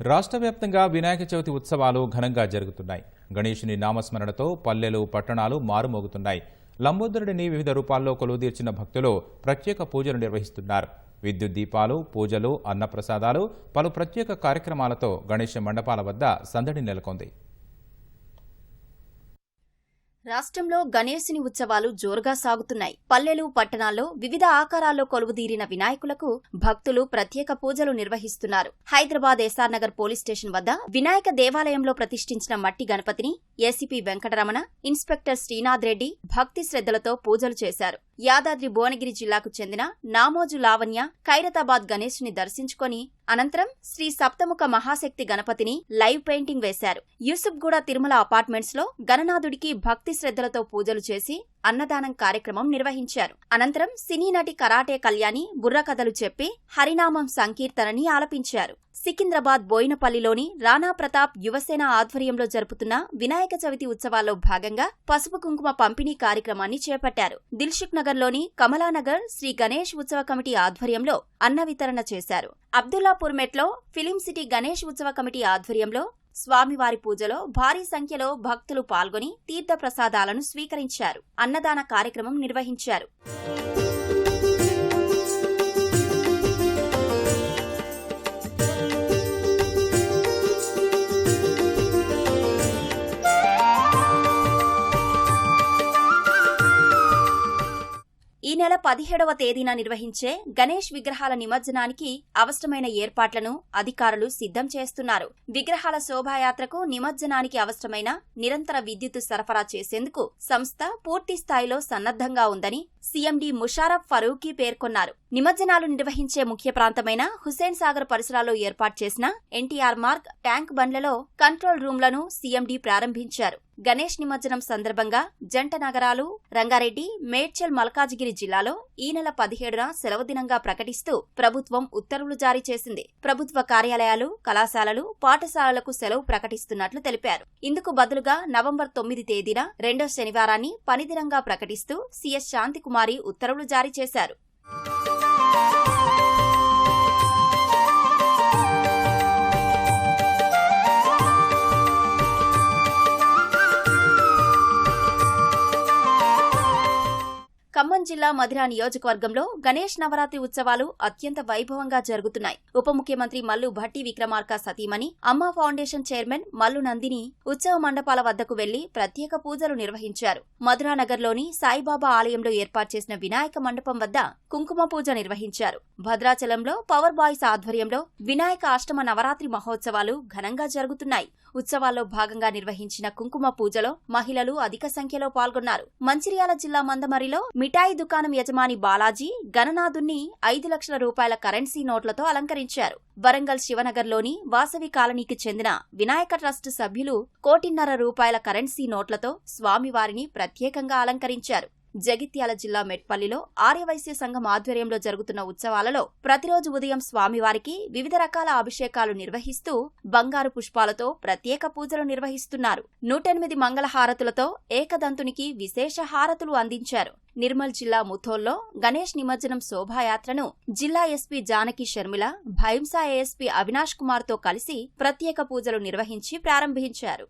రాష్ట్ర వ్యాప్తంగా వినాయక చవితి ఉత్సవాలు ఘనంగా జరుగుతున్నాయి. గణేశుని నామస్మరణతో పల్లెలు పట్టణాలు మారుమోగుతున్నాయి. లంబోదరుడిని వివిధ రూపాల్లో కొలువుదీర్చిన భక్తులు ప్రత్యేక పూజలు నిర్వహిస్తున్నారు. విద్యుత్ దీపాలు పూజలు అన్నప్రసాదాలు పలు ప్రత్యేక కార్యక్రమాలతో గణేష మండపాల వద్ద సందడి నెలకొంది. రాష్ట్రంలో గణేశుని ఉత్సవాలు జోరుగా సాగుతున్నాయి. పల్లెలు పట్టణాల్లో వివిధ ఆకారాల్లో కొలువుదీరిన వినాయకులకు భక్తులు ప్రత్యేక పూజలు నిర్వహిస్తున్నారు. Hyderabad SR Nagar police station వద్ద వినాయక దేవాలయంలో ప్రతిష్ఠించిన మట్టి గణపతిని ఏసీపీ వెంకటరమణ ఇన్స్పెక్టర్ శ్రీనాథ్ రెడ్డి భక్తి శ్రద్ధలతో పూజలు చేశారు. యాదాద్రి భువనగిరి జిల్లాకు చెందిన నామోజు లావణ్య ఖైరతాబాద్ గణేశుని దర్శించుకొని అనంతరం శ్రీ సప్తముఖ మహాశక్తి గణపతిని లైవ్ పెయింటింగ్ వేశారు. యూసుఫ్గూడ తిరుమల అపార్ట్మెంట్స్లో గణనాథుడికి భక్తి శ్రద్ధలతో పూజలు చేసి అన్నదానం కార్యక్రమం నిర్వహించారు. అనంతరం సినీ నటి కరాటే కళ్యాణి బుర్రకథలు చెప్పి హరినామం సంకీర్తనని ఆలపించారు. సికింద్రాబాద్ బోయినపల్లిలోని రాణా ప్రతాప్ యువసేన ఆధ్వర్యంలో జరుపుతున్న వినాయక చవితి ఉత్సవాల్లో భాగంగా పసుపు కుంకుమ పంపిణీ కార్యక్రమాన్ని చేపట్టారు. దిల్షుక్ నగర్లోని కమలానగర్ శ్రీ గణేష్ ఉత్సవ కమిటీ ఆధ్వర్యంలో అన్న వితరణ చేశారు. అబ్దుల్లాపూర్ మెట్లో ఫిలిం సిటీ గణేష్ ఉత్సవ కమిటీ ఆధ్వర్యంలో స్వామివారి పూజలో భారీ సంఖ్యలో భక్తులు పాల్గొని తీర్థ ప్రసాదాలను స్వీకరించారు. అన్నదాన కార్యక్రమం నిర్వహించారు. నెల పదిహేడవ తేదీన నిర్వహించే గణేష్ విగ్రహాల నిమజ్జనానికి అవసరమైన ఏర్పాట్లను అధికారులు సిద్ధం చేస్తున్నారు. విగ్రహాల శోభాయాత్రకు నిమజ్జనానికి అవసరమైన నిరంతర విద్యుత్ సరఫరా చేసేందుకు సంస్థ పూర్తి స్థాయిలో సన్నద్ధంగా ఉందని సీఎండీ ముషారఫ్ ఫరూకీ పేర్కొన్నారు. నిమజ్జనాలు నిర్వహించే ముఖ్య ప్రాంతమైన హుస్సేన్ సాగర్ పరిసరాల్లో ఏర్పాటు చేసిన ఎన్టీఆర్ మార్క్ ట్యాంక్ బండ్లలో కంట్రోల్ రూమ్లను సీఎండీ ప్రారంభించారు. గణేష్ నిమజ్జనం సందర్భంగా జంట నగరాలు రంగారెడ్డి మేడ్చల్ మల్కాజిగిరి జిల్లాలో ఈ నెల పదిహేడున సెలవు దినంగా ప్రకటిస్తూ ప్రభుత్వం ఉత్తర్వులు జారీ చేసింది. ప్రభుత్వ కార్యాలయాలు కళాశాలలు పాఠశాలలకు సెలవు ప్రకటిస్తున్నట్లు తెలిపారు. ఇందుకు బదులుగా నవంబర్ తొమ్మిది తేదీన రెండో శనివారాన్ని పనిదినంగా ప్రకటిస్తూ సీఎస్ శాంతికుమార్ ఉత్తర్వులు జారీ చేశారు. జిల్లా మధిర నియోజకవర్గంలో గణేష్ నవరాత్రి ఉత్సవాలు అత్యంత వైభవంగా జరుగుతున్నాయి. ఉప ముఖ్యమంత్రి మల్లు భట్టి విక్రమార్క సతీమణి అమ్మ ఫౌండేషన్ చైర్మన్ మల్లు నందిని ఉత్సవ మండపాల వద్దకు వెళ్ళి ప్రత్యేక పూజలు నిర్వహించారు. మధురానగర్లోని సాయిబాబా ఆలయంలో ఏర్పాటు చేసిన వినాయక మండపం వద్ద కుంకుమ పూజ నిర్వహించారు. భద్రాచలంలో పవర్ బాయ్స్ ఆధ్వర్యంలో వినాయక అష్టమ నవరాత్రి మహోత్సవాలు ఘనంగా జరుగుతున్నాయి. ఉత్సవాల్లో భాగంగా నిర్వహించిన కుంకుమ పూజలో మహిళలు అధిక సంఖ్యలో పాల్గొన్నారు. మంచిర్యాల జిల్లా మందమరిలో మిఠాయి దుకాణం యజమాని బాలాజీ గణనాథుణ్ణి ఐదు లక్షల రూపాయల కరెన్సీ నోట్లతో అలంకరించారు. వరంగల్ శివనగర్లోని వాసవి కాలనీకి చెందిన వినాయక ట్రస్ట్ సభ్యులు కోటిన్నర రూపాయల కరెన్సీ నోట్లతో స్వామివారిని ప్రత్యేకంగా అలంకరించారు. జగిత్యాల జిల్లా మెట్పల్లిలో ఆర్యవైశ్య సంఘం ఆధ్వర్యంలో జరుగుతున్న ఉత్సవాలలో ప్రతిరోజు ఉదయం స్వామివారికి వివిధ రకాల అభిషేకాలు నిర్వహిస్తూ బంగారు పుష్పాలతో ప్రత్యేక పూజలు నిర్వహిస్తున్నారు. నూటెనిమిది మంగళహారతులతో ఏకదంతునికి విశేష హారతులు అందించారు. నిర్మల్ జిల్లా ముథోల్లో గణేష్ నిమజ్జనం శోభాయాత్రను జిల్లా ఎస్పీ జానకి షర్మిల భైంసా ఏఎస్పీ అవినాష్ కుమార్తో కలిసి ప్రత్యేక పూజలు నిర్వహించి ప్రారంభించారు.